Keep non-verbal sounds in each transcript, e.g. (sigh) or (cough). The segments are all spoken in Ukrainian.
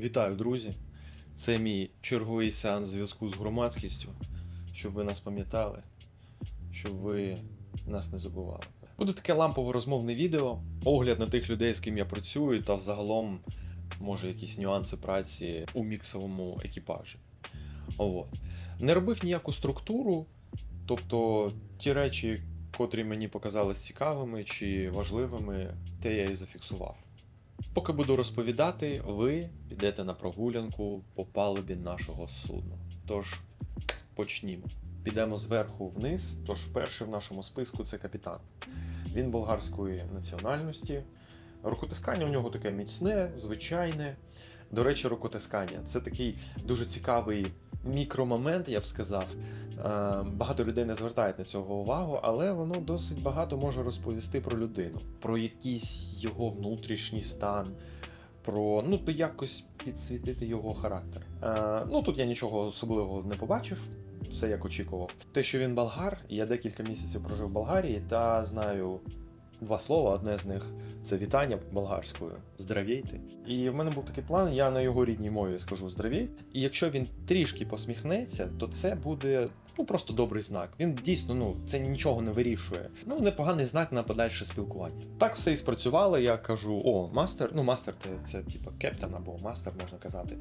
Вітаю, друзі! Це мій черговий сеанс зв'язку з громадськістю, щоб ви нас пам'ятали, щоб ви нас не забували. Буде таке лампово розмовне відео, огляд на тих людей, з ким я працюю, та взагалом, може, якісь нюанси праці у міксовому екіпажі. От. Не робив ніяку структуру, тобто ті речі, котрі мені показались цікавими чи важливими, те я і зафіксував. Поки буду розповідати, ви підете на прогулянку по палубі нашого судна. Тож почнімо. Підемо зверху вниз. Тож перший в нашому списку це капітан. Він болгарської національності. Рукотискання у нього таке міцне, звичайне. До речі, рукотискання це такий дуже цікавий мікромомент, я б сказав. Е, Багато людей не звертають на цього увагу, але воно досить багато може розповісти про людину, про якийсь його внутрішній стан, про ну то якось підсвітити його характер. Е, ну тут я нічого особливого не побачив. Все як очікував. Те, що він болгар, я декілька місяців прожив в Болгарії та знаю два слова. Одне з них це вітання болгарською здравійте. І в мене був такий план, я на його рідній мові скажу здравій. І якщо він трішки посміхнеться, то це буде ну просто добрий знак. Він дійсно ну це нічого не вирішує. Ну непоганий знак на подальше спілкування. Так все і спрацювало. Я кажу: о, мастер. Ну, мастер це, це типу кептен або мастер, можна казати.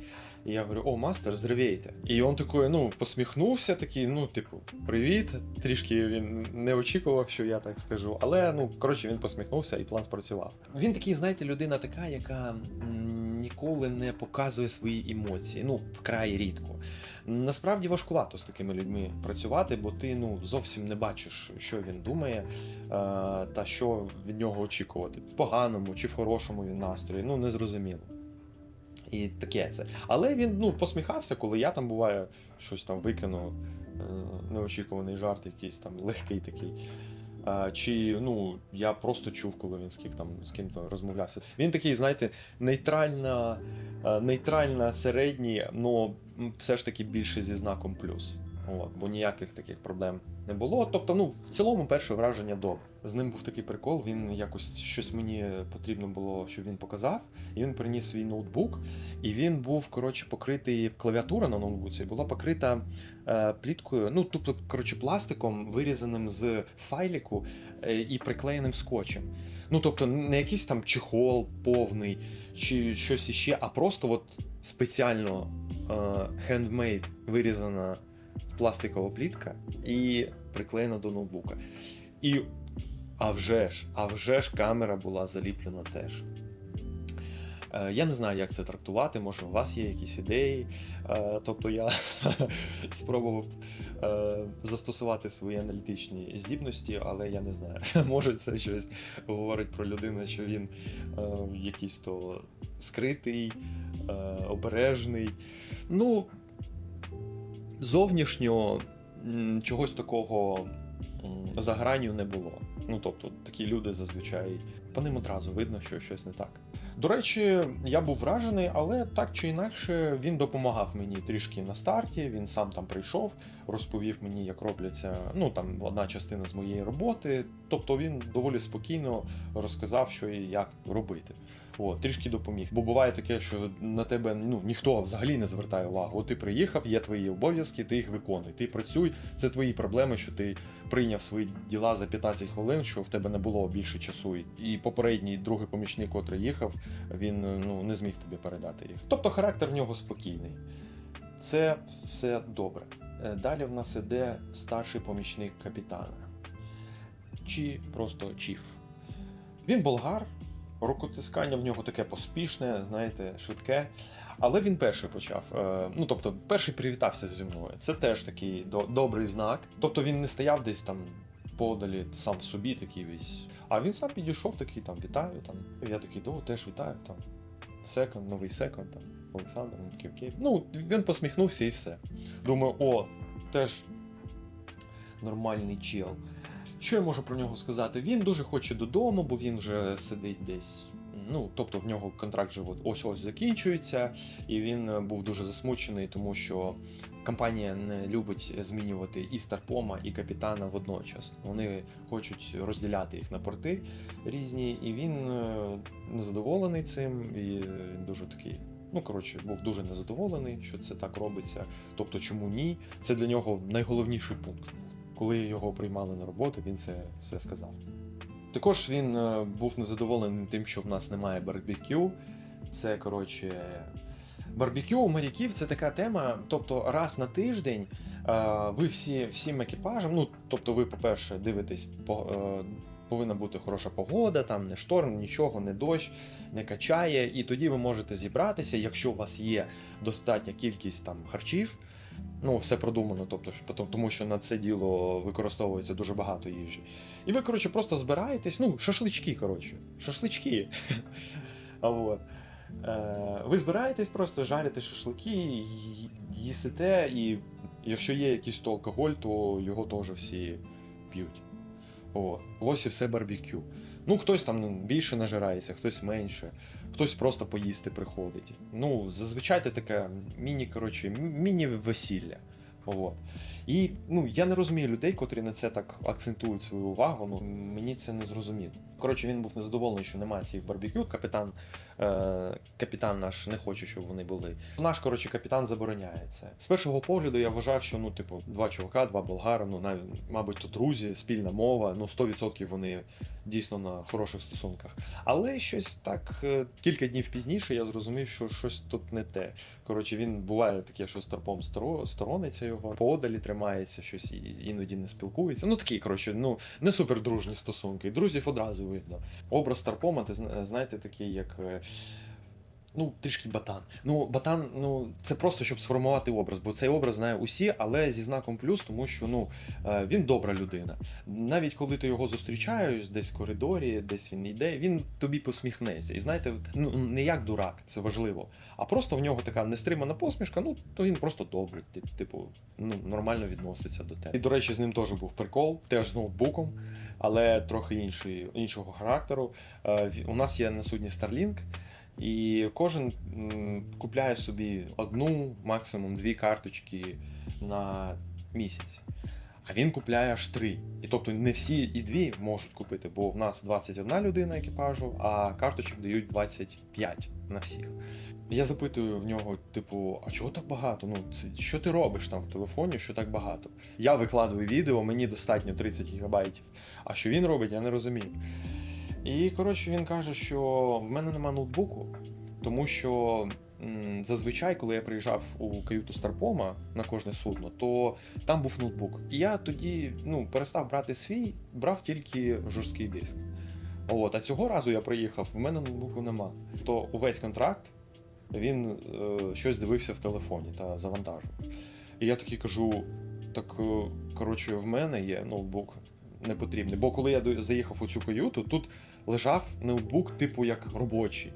І я говорю: о, мастер, здравійте. І він такий, ну, посміхнувся, такий, ну, типу, привіт. Трішки він не очікував, що я так скажу. Але ну коротше, він посміхнувся і план спрацював. Він такий, знаєте, людина така, яка ніколи не показує свої емоції. Ну, вкрай рідко. Насправді важкувато з такими людьми працювати, бо ти ну зовсім не бачиш, що він думає, е, та що від нього очікувати в поганому чи в хорошому він настрої. Ну незрозуміло. І таке це. Але він ну, посміхався, коли я там буває щось там викину, е, неочікуваний жарт, якийсь там легкий такий. А, чи ну я просто чув, коли він з ким там з ким-то розмовлявся. Він такий, знаєте, нейтральна, е, нейтральна середній, але все ж таки більше зі знаком плюс. От, бо ніяких таких проблем не було. Тобто, ну, в цілому, перше враження добре. З ним був такий прикол, він якось щось мені потрібно було, щоб він показав. І він приніс свій ноутбук, і він був коротше покритий клавіатура на ноутбуці була покрита е, пліткою, ну тобто, коротше, пластиком, вирізаним з файліку е, і приклеєним скотчем. Ну, тобто, не якийсь там чехол повний чи щось іще, а просто от спеціально е, хендмейд вирізана пластикова плітка і приклеєна до ноутбука. І а вже ж, а вже ж камера була заліплена теж. Е, Я не знаю, як це трактувати, може, у вас є якісь ідеї. Е, Тобто я (laughs) спробував е, застосувати свої аналітичні здібності, але я не знаю. (laughs) Може, це щось говорить про людину, що він якийсь то скритий, обережний. Ну, зовнішньо м, чогось такого за гранью не було. Ну, тобто, такі люди зазвичай по ним одразу видно, що щось не так. До речі, я був вражений, але так чи інакше він допомагав мені трішки на старті. Він сам там прийшов, розповів мені, як робляться ну там одна частина з моєї роботи. Тобто він доволі спокійно розказав, що і як робити. О, трішки допоміг. Бо буває таке, що на тебе ну ніхто взагалі не звертає увагу. От ти приїхав, є твої обов'язки, ти їх виконуй. Ти працюй. Це твої проблеми, що ти прийняв свої діла за 15 хвилин, що в тебе не було більше часу. І попередній другий помічник, котрий їхав, він ну не зміг тобі передати їх. Тобто характер в нього спокійний. Це все добре. Е, Далі в нас іде старший помічник капітана. Чи просто чіф. Він болгар, рукотискання в нього таке поспішне, знаєте, швидке. Але він перший почав. Е, Ну, тобто, перший привітався зі мною. Це теж такий добрий знак. Тобто він не стояв десь там подалі, сам в собі такий весь. А він сам підійшов, такий там вітаю. Там. Я такий, о, теж вітаю. там. Секонд, новий секонд, там, Олександр, він такий окей. Ну, він посміхнувся і все. Думаю, о, теж нормальний чел. Що я можу про нього сказати? Він дуже хоче додому, бо він вже сидить десь ну, тобто в нього контракт же от ось ось закінчується, і він е, був дуже засмучений, тому що компанія не любить змінювати і старпома, і капітана водночас. Вони хочуть розділяти їх на порти різні, і він е, незадоволений цим, і е, дуже такий. Ну, коротше, був дуже незадоволений, що це так робиться. Тобто, чому ні? Це для нього найголовніший пункт. Коли його приймали на роботу, він це все сказав. Також він е, був незадоволений тим, що в нас немає барбекю. Це коротше. Барбекю у моряків це така тема. Тобто, раз на тиждень е, ви всі, всім екіпажем, ну тобто, ви, по-перше, дивитесь, е, повинна бути хороша погода, там не шторм, нічого, не дощ, не качає. І тоді ви можете зібратися, якщо у вас є достатня кількість там харчів. Ну, все продумано, тобто, тому що на це діло використовується дуже багато їжі. І ви, коротше, просто збираєтесь, ну, шашлички, коротше, шашлички. (laughs) От. Е, ви збираєтесь, просто жарите шашлики, їсите, і якщо є якийсь то алкоголь, то його теж всі п'ють. Ось і все барбекю. Ну, хтось там більше нажирається, хтось менше, хтось просто поїсти приходить. Ну, зазвичай це таке міні, коротше, м- міні-весілля. От. І ну, я не розумію людей, котрі на це так акцентують свою увагу. Ну, мені це не зрозуміло. Коротше, він був незадоволений, що немає цих барбекю. Капітан, е, капітан наш не хоче, щоб вони були. Наш, коротше, капітан забороняє це. З першого погляду я вважав, що ну, типу, два чувака, два болгари, ну навіть, мабуть, то друзі, спільна мова, ну 100% вони дійсно на хороших стосунках. Але щось так е, кілька днів пізніше я зрозумів, що щось тут не те. Коротше, він буває таке, що старпом сторо- сторониться його, подалі тримається, щось іноді не спілкується. Ну такі, коротше, ну не супер дружні стосунки. Друзів одразу видно. Образ старпома, ти знаєте, такий, як. Ну, трішки батан. Ну, батан, ну це просто щоб сформувати образ, бо цей образ знає усі, але зі знаком плюс, тому що ну е, він добра людина. Навіть коли ти його зустрічаєш десь в коридорі, десь він йде, він тобі посміхнеться. І знаєте, ну не як дурак, це важливо. А просто в нього така нестримана посмішка, ну то він просто добрий, ти- типу, ну нормально відноситься до тебе. І до речі, з ним теж був прикол, теж з ноутбуком, але трохи інший, іншого характеру. Е, У нас є на судні Starlink, і кожен купляє собі одну, максимум дві карточки на місяць. А він купляє аж три. І тобто не всі і дві можуть купити, бо в нас 21 людина екіпажу, а карточок дають 25 на всіх. Я запитую в нього, типу, а чого так багато? Ну, це, що ти робиш там в телефоні, що так багато? Я викладую відео, мені достатньо 30 гігабайтів. А що він робить, я не розумію. І коротше він каже, що в мене нема ноутбуку, тому що м, зазвичай, коли я приїжджав у каюту Старпома на кожне судно, то там був ноутбук. І я тоді ну, перестав брати свій, брав тільки жорсткий диск. От, а цього разу я приїхав, в мене ноутбуку нема. То увесь контракт він е, щось дивився в телефоні та завантажив. І я такий кажу: так, е, коротше, в мене є ноутбук не потрібний. Бо коли я заїхав у цю каюту, тут лежав ноутбук, типу як робочий.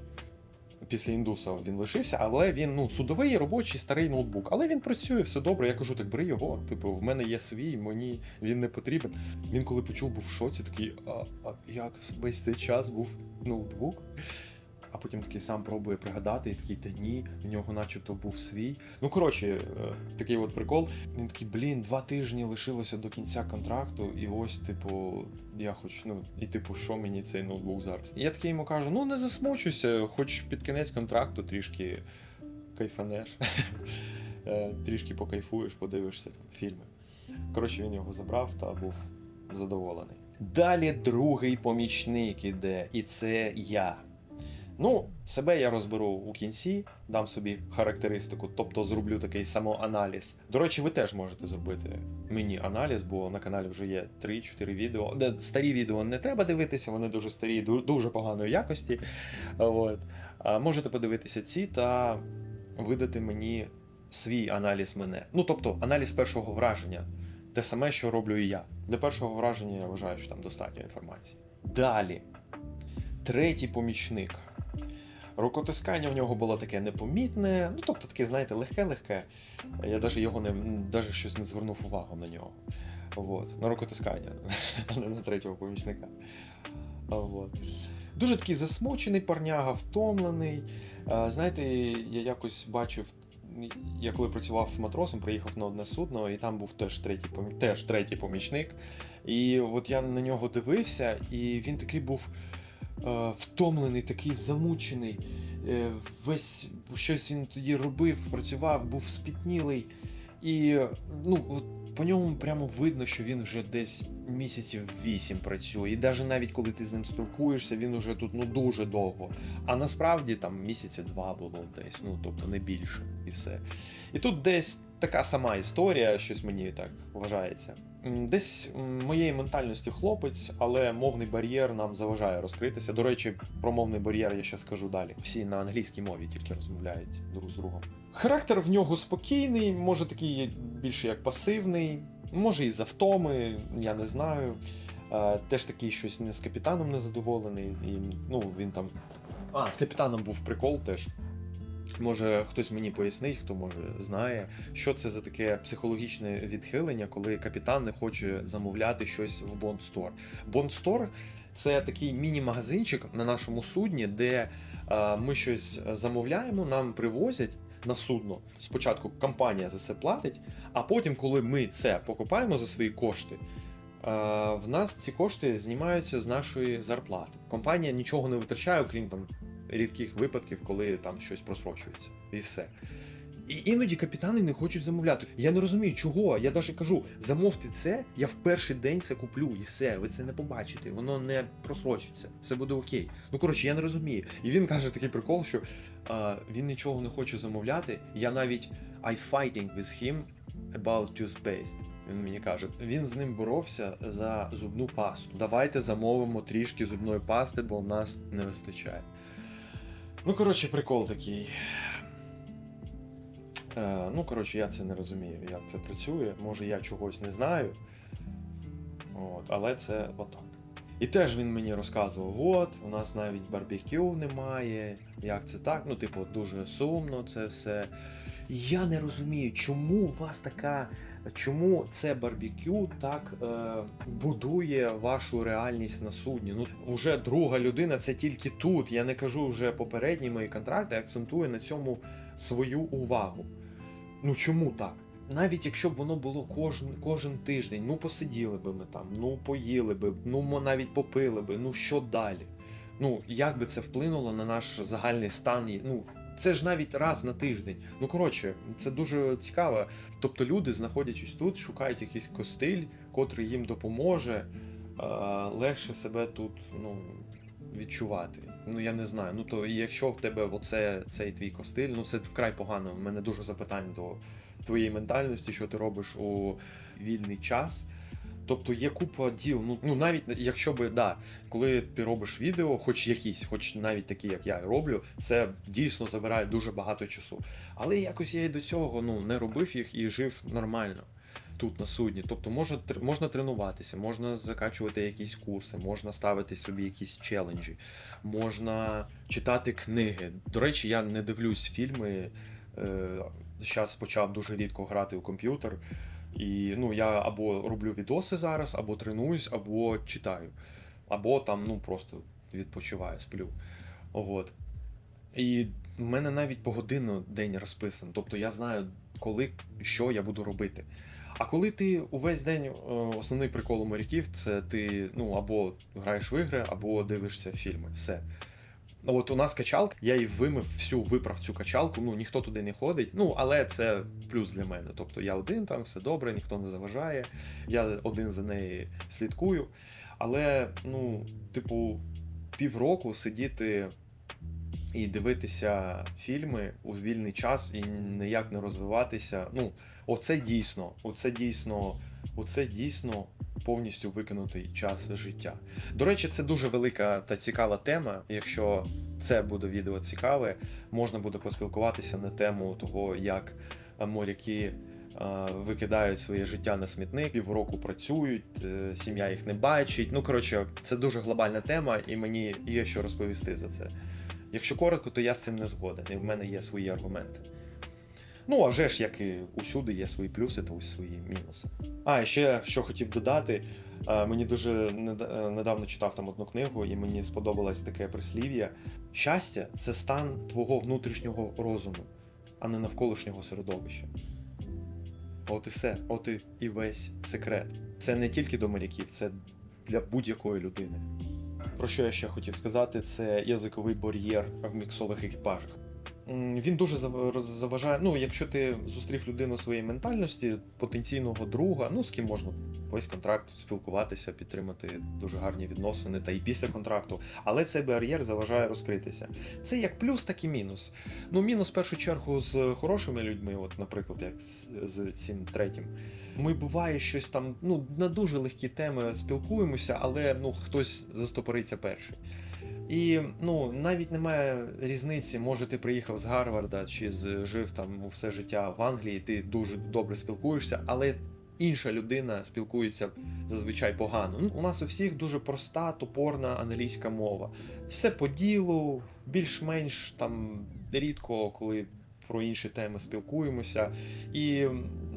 Після індуса він лишився, але він ну судовий робочий старий ноутбук. Але він працює, все добре. Я кажу, так бери його. Типу, в мене є свій, мені він не потрібен. Він коли почув, був в шоці, такий, а, а як весь цей час був ноутбук? А потім такий сам пробує пригадати, і такий, та ні, в нього начебто був свій. Ну коротше, е, такий от прикол. Він такий, блін, два тижні лишилося до кінця контракту, і ось, типу, я хоч, ну, і типу, що мені цей ноутбук зараз? І я такий йому кажу: ну не засмучуйся, хоч під кінець контракту трішки кайфанеш, (laughs) Е, трішки покайфуєш, подивишся там фільми. Коротше, він його забрав та був задоволений. Далі другий помічник іде, і це я. Ну, себе я розберу у кінці, дам собі характеристику, тобто зроблю такий самоаналіз. До речі, ви теж можете зробити мені аналіз, бо на каналі вже є 3-4 відео. Де старі відео не треба дивитися, вони дуже старі, дуже поганої якості. От. А можете подивитися ці та видати мені свій аналіз мене. Ну, тобто, аналіз першого враження. Те саме, що роблю і я. Для першого враження я вважаю, що там достатньо інформації. Далі. Третій помічник. Рукотискання в нього було таке непомітне, ну тобто таке, знаєте, легке-легке. Я навіть його не навіть щось не звернув увагу на нього. От. На рукотискання, (laughs) а не на третього помічника. От. Дуже такий засмучений парняга, втомлений. Знаєте, я якось бачив, я коли працював матросом, приїхав на одне судно, і там був теж третій, теж третій помічник. І от я на нього дивився, і він такий був втомлений, такий замучений. Е, весь щось він тоді робив, працював, був спітнілий. І ну, по ньому прямо видно, що він вже десь місяців вісім працює. І навіть навіть коли ти з ним спілкуєшся, він уже тут ну дуже довго. А насправді там місяці два було десь, ну тобто не більше, і все. І тут десь така сама історія, щось мені так вважається. Десь моєї ментальності хлопець, але мовний бар'єр нам заважає розкритися. До речі, про мовний бар'єр я ще скажу далі. Всі на англійській мові тільки розмовляють друг з другом. Характер в нього спокійний, може такий більше як пасивний, може і за втоми, я не знаю. Е, Теж такий щось не з капітаном незадоволений. І, ну, він там. А, з капітаном був прикол теж. Може, хтось мені пояснить, хто може знає, що це за таке психологічне відхилення, коли капітан не хоче замовляти щось в Bond Store. Bond Store – це такий міні-магазинчик на нашому судні, де ми щось замовляємо, нам привозять на судно. Спочатку компанія за це платить, а потім, коли ми це покупаємо за свої кошти, в нас ці кошти знімаються з нашої зарплати. Компанія нічого не витрачає, окрім там рідких випадків, коли там щось просрочується. І все. І іноді капітани не хочуть замовляти. Я не розумію, чого. Я навіть кажу, замовте це, я в перший день це куплю, і все, ви це не побачите, воно не просрочиться, все буде окей. Ну коротше, я не розумію. І він каже такий прикол, що е, він нічого не хоче замовляти. Я навіть I fighting with him about toothpaste. Він мені каже, він з ним боровся за зубну пасту. Давайте замовимо трішки зубної пасти, бо в нас не вистачає. Ну, коротше, прикол такий. Е, ну, коротше, я це не розумію, як це працює. Може, я чогось не знаю. От, але це отак. І теж він мені розказував: от, у нас навіть барбекю немає, як це так. Ну, типу, дуже сумно це все. Я не розумію, чому у вас така. Чому це барбекю так е, будує вашу реальність на судні? Ну вже друга людина, це тільки тут. Я не кажу вже попередні мої контракти, акцентує на цьому свою увагу. Ну чому так? Навіть якщо б воно було кожен, кожен тиждень, ну посиділи би ми там, ну поїли би, ну навіть попили би, ну що далі? Ну як би це вплинуло на наш загальний стан? Ну це ж навіть раз на тиждень. Ну коротше, це дуже цікаво. Тобто люди, знаходячись тут, шукають якийсь костиль, котрий їм допоможе легше себе тут ну, відчувати. Ну я не знаю. Ну то якщо в тебе оце, цей твій костиль, ну це вкрай погано. У мене дуже запитань до твоєї ментальності, що ти робиш у вільний час. Тобто є купа діл. Ну, ну навіть якщо би да, коли ти робиш відео, хоч якісь, хоч навіть такі, як я роблю, це дійсно забирає дуже багато часу. Але якось я і до цього ну, не робив їх і жив нормально тут на судні. Тобто можна, можна тренуватися, можна закачувати якісь курси, можна ставити собі якісь челенджі, можна читати книги. До речі, я не дивлюсь фільми. Зараз почав дуже рідко грати у комп'ютер. І ну, я або роблю відоси зараз, або тренуюсь, або читаю, або там ну, просто відпочиваю, сплю. От. І в мене навіть погодинно день розписаний. Тобто я знаю, коли що я буду робити. А коли ти увесь день е, основний прикол у моряків, це ти ну або граєш в ігри, або дивишся фільми. Все. Ну, От у нас качалка, я її вимив всю, виправ цю качалку. Ну ніхто туди не ходить. Ну але це плюс для мене. Тобто я один там, все добре, ніхто не заважає. Я один за неї слідкую. Але, ну, типу, півроку сидіти і дивитися фільми у вільний час і ніяк не розвиватися. Ну, оце дійсно, оце дійсно, оце дійсно повністю викинутий час життя. До речі, це дуже велика та цікава тема. Якщо це буде відео цікаве, можна буде поспілкуватися на тему того, як моряки е, викидають своє життя на смітник, півроку працюють, е, сім'я їх не бачить. Ну коротше, це дуже глобальна тема, і мені є що розповісти за це. Якщо коротко, то я з цим не згоден, і в мене є свої аргументи. Ну, а вже ж, як і усюди, є свої плюси та свої мінуси. А, і ще що хотів додати. е, Мені дуже е, недавно читав там одну книгу, і мені сподобалось таке прислів'я. Щастя це стан твого внутрішнього розуму, а не навколишнього середовища. От і все, от і, і весь секрет. Це не тільки до моряків, це для будь-якої людини. Про що я ще хотів сказати, це язиковий бар'єр в міксових екіпажах. Він дуже зав- заважає. Ну, якщо ти зустрів людину своєї ментальності, потенційного друга, ну з ким можна весь контракт спілкуватися, підтримати дуже гарні відносини та і після контракту. Але цей бар'єр заважає розкритися. Це як плюс, так і мінус. Ну, мінус в першу чергу з хорошими людьми, от, наприклад, як з цим третім. Ми буває щось там, ну, на дуже легкі теми спілкуємося, але ну хтось застопориться перший. І ну навіть немає різниці, може ти приїхав з Гарварда чи з жив там все життя в Англії, ти дуже добре спілкуєшся, але інша людина спілкується зазвичай погано. Ну, у нас у всіх дуже проста, топорна англійська мова. Все по ділу, більш-менш там рідко, коли про інші теми спілкуємося. І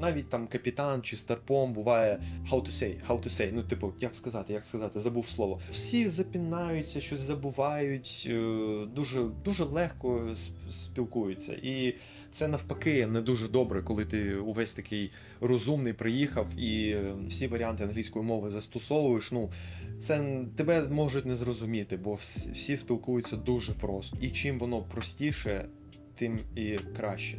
навіть там капітан чи старпом буває how to say, how to say, ну типу, як сказати, як сказати, забув слово. Всі запінаються, щось забувають, е, дуже дуже легко спілкуються. І це навпаки не дуже добре, коли ти увесь такий розумний приїхав і е, всі варіанти англійської мови застосовуєш. Ну це тебе можуть не зрозуміти, бо всі, всі спілкуються дуже просто. І чим воно простіше, тим і краще.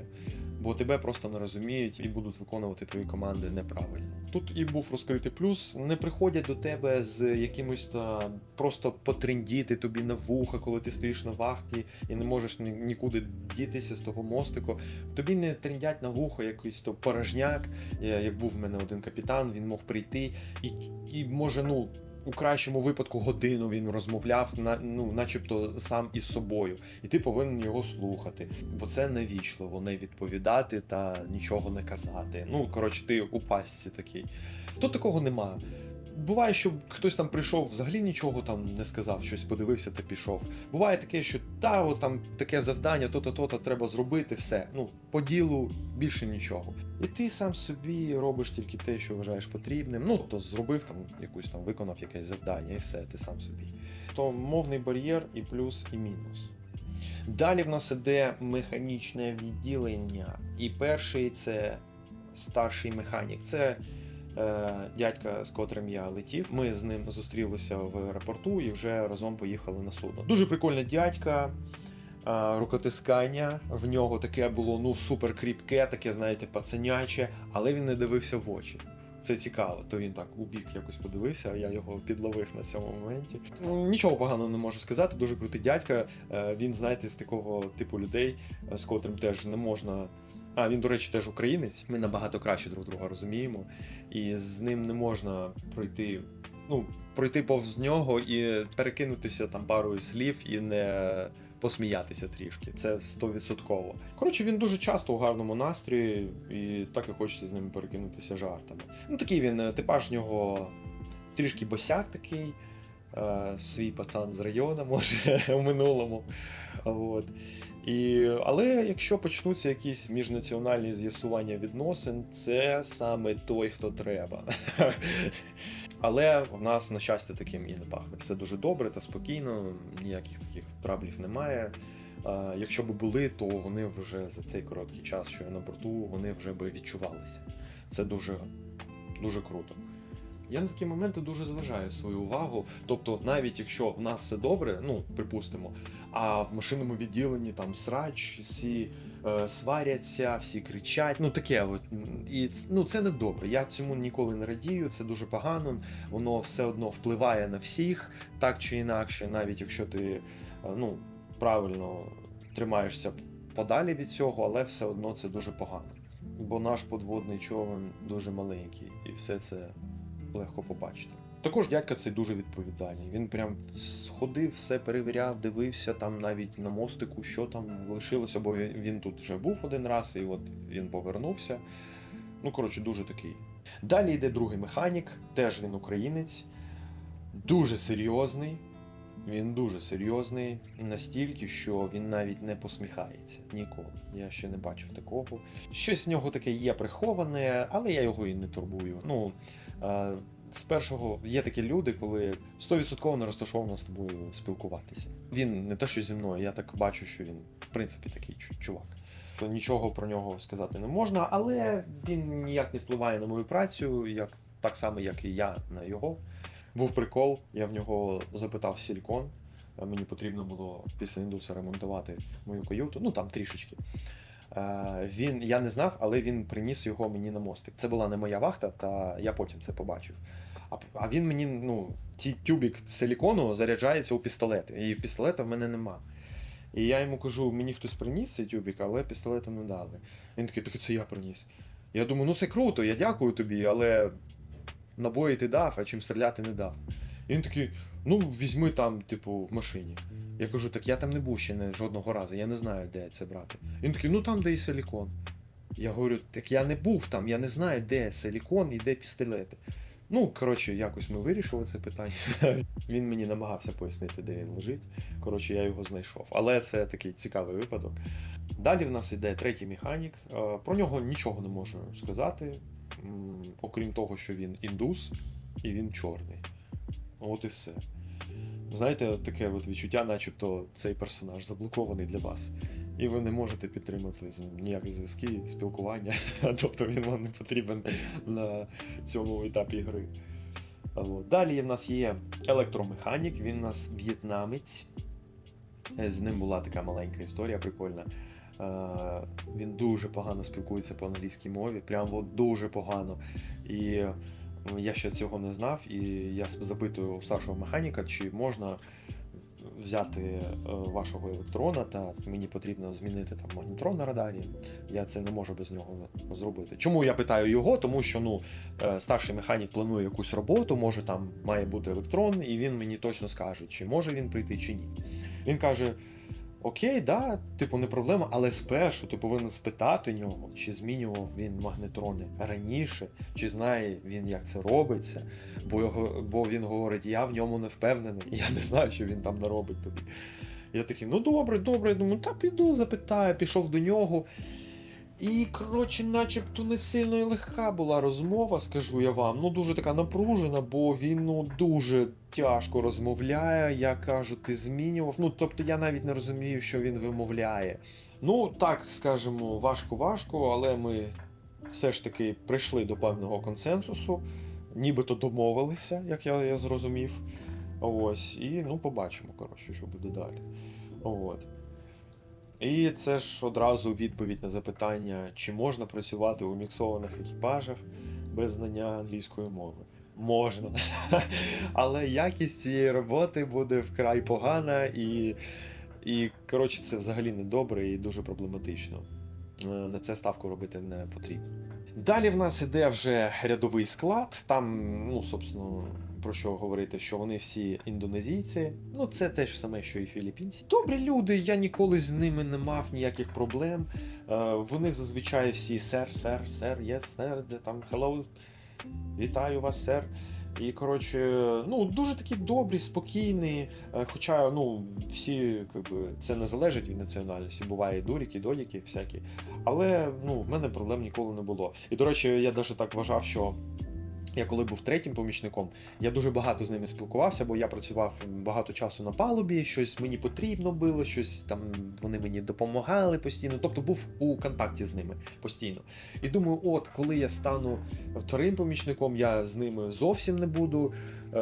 Бо тебе просто не розуміють і будуть виконувати твої команди неправильно. Тут і був розкритий плюс. Не приходять до тебе з якимось та просто потрендіти тобі на вуха, коли ти стоїш на вахті і не можеш нікуди дітися з того мостику. Тобі не трендять на вухо якийсь то порожняк. Як був в мене один капітан, він мог прийти і, і може, ну. У кращому випадку годину він розмовляв на ну, начебто сам із собою, і ти повинен його слухати, бо це невічливо не відповідати та нічого не казати. Ну коротше, ти у пастці такий. Тут такого нема. Буває, що хтось там прийшов, взагалі нічого там не сказав, щось подивився та пішов. Буває таке, що та от там таке завдання, то-то, то-то треба зробити, все. Ну, по ділу більше нічого. І ти сам собі робиш тільки те, що вважаєш потрібним. Ну, то зробив там якусь там, виконав якесь завдання, і все, ти сам собі. То мовний бар'єр і плюс, і мінус. Далі в нас іде механічне відділення. І перший це старший механік. Це дядька, з котрим я летів. Ми з ним зустрілися в аеропорту і вже разом поїхали на судно. Дуже прикольна дядька. е, Рукотискання в нього таке було ну супер кріпке, таке, знаєте, пацаняче, але він не дивився в очі. Це цікаво, то він так у бік якось подивився, а я його підловив на цьому моменті. Ну, нічого поганого не можу сказати. Дуже крутий дядька. Е, Він, знаєте, з такого типу людей, е, з котрим теж не можна. А він, до речі, теж українець. Ми набагато краще друг друга розуміємо, і з ним не можна пройти. Ну, пройти повз нього і перекинутися там парою слів і не посміятися трішки. Це стовідсотково. Коротше, він дуже часто у гарному настрої, і так і хочеться з ним перекинутися жартами. Ну, такий він, е, типаж нього трішки босяк такий, е, свій пацан з району, може, (laughs) у минулому. От. І, але якщо почнуться якісь міжнаціональні з'ясування відносин, це саме той, хто треба. (laughs) Але в нас, на щастя, таким і не пахне. Все дуже добре та спокійно, ніяких таких траблів немає. Якщо б були, то вони вже за цей короткий час, що я на борту, вони вже би відчувалися. Це дуже, дуже круто. Я на такі моменти дуже зважаю свою увагу. Тобто, навіть якщо в нас все добре, ну припустимо, а в машинному відділенні там срач, всі е, сваряться, всі кричать. Ну таке, от і ну це не добре. Я цьому ніколи не радію. Це дуже погано. Воно все одно впливає на всіх, так чи інакше, навіть якщо ти е, ну правильно тримаєшся подалі від цього, але все одно це дуже погано. Бо наш подводний човен дуже маленький, і все це легко побачити. Також дядька цей дуже відповідальний. Він прям сходив, все перевіряв, дивився там навіть на мостику, що там лишилося, бо він, тут вже був один раз, і от він повернувся. Ну, коротше, дуже такий. Далі йде другий механік, теж він українець, дуже серйозний. Він дуже серйозний, настільки, що він навіть не посміхається ніколи. Я ще не бачив такого. Щось з нього таке є приховане, але я його і не турбую. Ну е, з першого є такі люди, коли 100% не розташовано з тобою спілкуватися. Він не те, що зі мною, я так бачу, що він в принципі такий чувак. То нічого про нього сказати не можна, але він ніяк не впливає на мою працю, як так само, як і я на його. Був прикол, я в нього запитав силікон. Е, Мені потрібно було після індуса ремонтувати мою каюту, ну там трішечки. Е, Він, я не знав, але він приніс його мені на мостик. Це була не моя вахта, та я потім це побачив. А, він мені, ну, ці тюбік силікону заряджається у пістолети, і пістолета в мене нема. І я йому кажу, мені хтось приніс цей тюбік, але пістолета не дали. Він такий, так це я приніс. Я думаю, ну це круто, я дякую тобі, але набої ти дав, а чим стріляти не дав. І він такий, ну візьми там, типу, в машині. Я кажу, так я там не був ще не, жодного разу, я не знаю, де це брати. Він такий, ну там, де і силікон. Я говорю, так я не був там, я не знаю, де силікон і де пістолети. Ну, коротше, якось ми вирішили це питання. (laughs) Він мені намагався пояснити, де він лежить. Коротше, я його знайшов. Але це такий цікавий випадок. Далі в нас іде третій механік. Е, Про нього нічого не можу сказати, окрім того, що він індус і він чорний. От і все. Знаєте, таке от відчуття, начебто цей персонаж заблокований для вас. І ви не можете підтримати з ним ніякі зв'язки, спілкування. (laughs) Тобто він вам не потрібен на цьому етапі гри. Далі в нас є електромеханік, він у нас в'єтнамець. З ним була така маленька історія, прикольна. Він дуже погано спілкується по англійській мові, прям от дуже погано. І я ще цього не знав, і я запитую у старшого механіка, чи можна взяти е, вашого електрона, та мені потрібно змінити там магнітрон на радарі. Я це не можу без нього зробити. Чому я питаю його? Тому що ну, е, старший механік планує якусь роботу, може там має бути електрон, і він мені точно скаже, чи може він прийти, чи ні. Він каже: Окей, да, типу, не проблема, але спершу ти повинен спитати нього, чи змінював він магнетрони раніше, чи знає він, як це робиться. Бо, його, бо він говорить, я в ньому не впевнений, я не знаю, що він там наробить тобі. Я такий, ну добре, добре, я думаю, та піду, запитаю, пішов до нього. І, коротше, начебто не сильно і легка була розмова, скажу я вам. Ну, дуже така напружена, бо він ну, дуже тяжко розмовляє. Я кажу, ти змінював. Ну, тобто я навіть не розумію, що він вимовляє. Ну, так, скажемо, важко-важко, але ми все ж таки прийшли до певного консенсусу, нібито домовилися, як я, я зрозумів. Ось, і ну, побачимо, коротше, що буде далі. От. І це ж одразу відповідь на запитання, чи можна працювати у міксованих екіпажах без знання англійської мови. Можна. (laughs) Але якість цієї роботи буде вкрай погана і, і коротше, це взагалі не добре і дуже проблематично. Е, На це ставку робити не потрібно. Далі в нас іде вже рядовий склад. Там, ну, собственно, про що говорити, що вони всі індонезійці. Ну, це те ж саме, що і філіппінці. Добрі люди, я ніколи з ними не мав ніяких проблем. Е, вони зазвичай всі сер, сер, сер, єс, сер, де там hello, вітаю вас, сер. І коротше, ну дуже такі добрі, спокійні. е, Хоча ну всі якби, це не залежить від національності. Буває дуріки, доліки, всякі. Але ну, в мене проблем ніколи не було. І до речі, я навіть так вважав, що я коли був третім помічником, я дуже багато з ними спілкувався, бо я працював багато часу на палубі, щось мені потрібно було, щось там вони мені допомагали постійно. Тобто був у контакті з ними постійно. І думаю, от коли я стану вторим помічником, я з ними зовсім не буду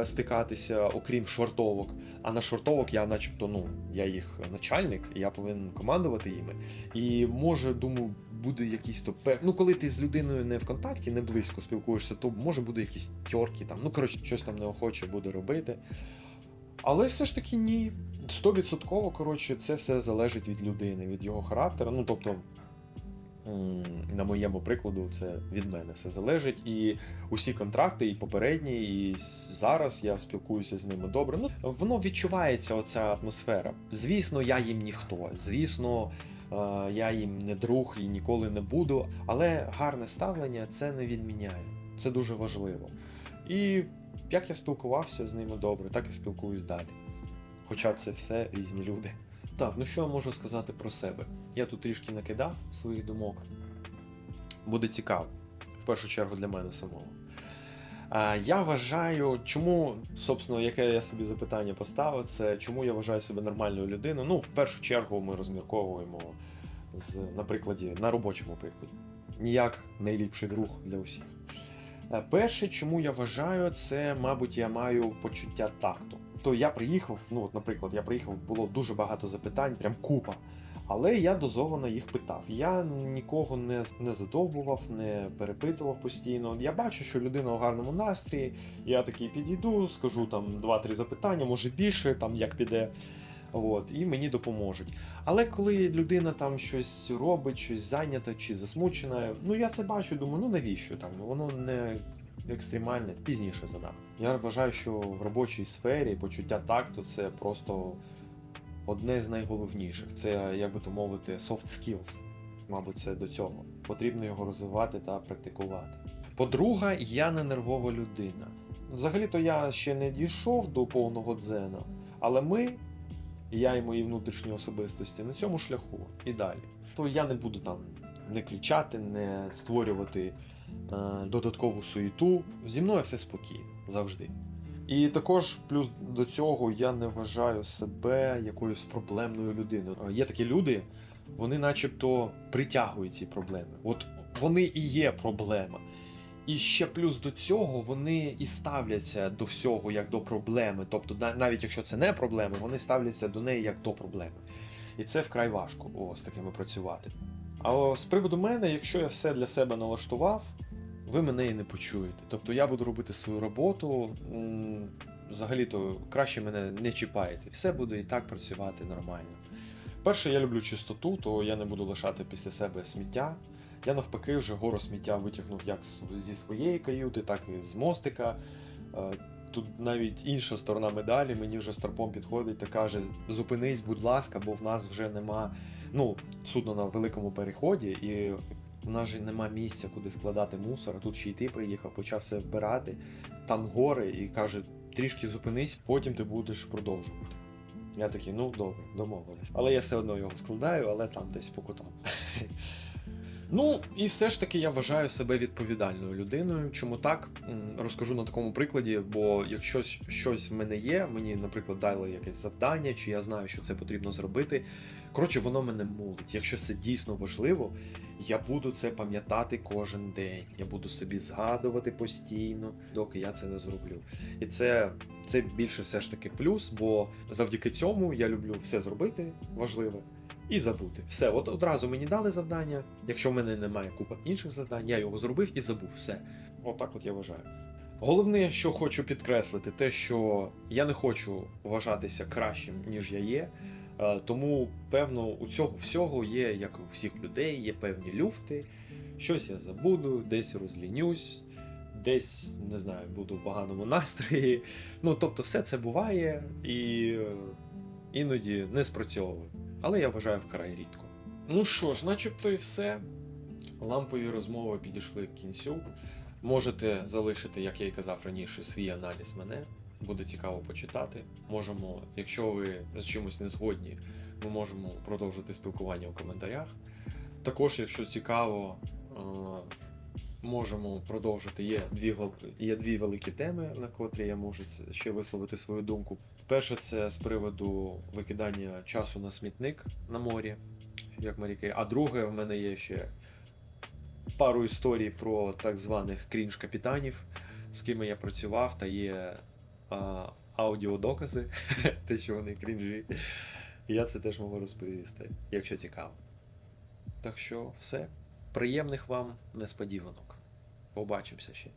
стикатися, окрім швартовок. А на швартовок я, начебто, ну я їх начальник, і я повинен командувати їми. І може, думаю, буде якийсь то пев... Ну, коли ти з людиною не в контакті, не близько спілкуєшся, то може буде якісь тьорки там. Ну, коротше, щось там неохоче буде робити. Але все ж таки ні. Стовідсотково, коротше, це все залежить від людини, від його характеру. Ну, тобто, на моєму прикладу, це від мене все залежить. І усі контракти, і попередні, і зараз я спілкуюся з ними добре. Ну, воно відчувається, оця атмосфера. Звісно, я їм ніхто. Звісно, е, я їм не друг і ніколи не буду. Але гарне ставлення це не відміняє. Це дуже важливо. І як я спілкувався з ними добре, так і спілкуюсь далі. Хоча це все різні люди. Так, ну що я можу сказати про себе? Я тут трішки накидав своїх думок. Буде цікаво, в першу чергу для мене самого. Я вважаю, чому, собственно, яке я собі запитання поставив, це чому я вважаю себе нормальною людиною. Ну, в першу чергу ми розмірковуємо з, на на робочому прикладі. Ніяк найліпший друг для усіх. Е, Перше, чому я вважаю, це, мабуть, я маю почуття такту. То я приїхав, ну от, наприклад, я приїхав, було дуже багато запитань, прям купа. Але я дозовано їх питав. Я нікого не, не задовбував, не перепитував постійно. Я бачу, що людина у гарному настрії. Я такий підійду, скажу там два-три запитання, може більше, там як піде. От, і мені допоможуть. Але коли людина там щось робить, щось зайнята чи засмучена, ну я це бачу, думаю, ну навіщо там? Воно не екстремальне, пізніше задам. Я вважаю, що в робочій сфері почуття такту це просто одне з найголовніших. Це, як би то мовити, soft skills. Мабуть, це до цього. Потрібно його розвивати та практикувати. По-друге, я не нервова людина. Взагалі-то я ще не дійшов до повного дзена, але ми, я і мої внутрішні особистості, на цьому шляху і далі. То я не буду там не кричати, не створювати додаткову суєту. Зі мною все спокійно завжди. І також плюс до цього я не вважаю себе якоюсь проблемною людиною. Е, Є такі люди, вони начебто притягують ці проблеми. От вони і є проблема. І ще плюс до цього вони і ставляться до всього як до проблеми. Тобто, навіть якщо це не проблема, вони ставляться до неї як до проблеми. І це вкрай важко о, з такими працювати. А з приводу мене, якщо я все для себе налаштував, ви мене і не почуєте. Тобто я буду робити свою роботу. Взагалі-то краще мене не чіпаєте. Все буде і так працювати нормально. Перше, я люблю чистоту, то я не буду лишати після себе сміття. Я навпаки вже гору сміття витягнув як зі своєї каюти, так і з мостика. Е, Тут навіть інша сторона медалі, мені вже старпом підходить та каже: зупинись, будь ласка, бо в нас вже нема. Ну, судно на великому переході, і в нас же нема місця, куди складати мусор. А тут ще й ти приїхав, почав все вбирати. Там гори, і каже, трішки зупинись, потім ти будеш продовжувати. Я такий, ну добре, домовились. Але я все одно його складаю, але там десь по кутам. (laughs) Ну, і все ж таки я вважаю себе відповідальною людиною. Чому так? Розкажу на такому прикладі, бо якщо щось- в мене є, мені, наприклад, дали якесь завдання, чи я знаю, що це потрібно зробити. Коротше, воно мене молить. Якщо це дійсно важливо, я буду це пам'ятати кожен день. Я буду собі згадувати постійно, доки я це не зроблю. І це, це більше все ж таки плюс, бо завдяки цьому я люблю все зробити важливе і забути. Все, от одразу мені дали завдання. Якщо в мене немає купа інших завдань, я його зробив і забув. Все. Отак от я вважаю. Головне, що хочу підкреслити, те, що я не хочу вважатися кращим, ніж я є. Е, Тому, певно, у цього всього є, як у всіх людей, є певні люфти. Щось я забуду, десь розлінюсь, десь не знаю, буду в поганому настрої. Ну, тобто, все це буває і е, іноді не спрацьовує. Але я вважаю вкрай рідко. Ну що ж, начебто і все. Лампові розмови підійшли к кінцю. Можете залишити, як я і казав раніше, свій аналіз мене. Буде цікаво почитати. Можемо, якщо ви з чимось не згодні, ми можемо продовжити спілкування у коментарях. Також, якщо цікаво, е, можемо продовжити. Є дві, є дві великі теми, на котрі я можу ще висловити свою думку. Перше, це з приводу викидання часу на смітник на морі, як моряки. А друге, в мене є ще пару історій про так званих крінж-капітанів, з ким я працював, та є а, аудіодокази, (laughs) те, що вони крінжі. Я це теж можу розповісти, якщо цікаво. Так що все. Приємних вам несподіванок. Побачимося ще.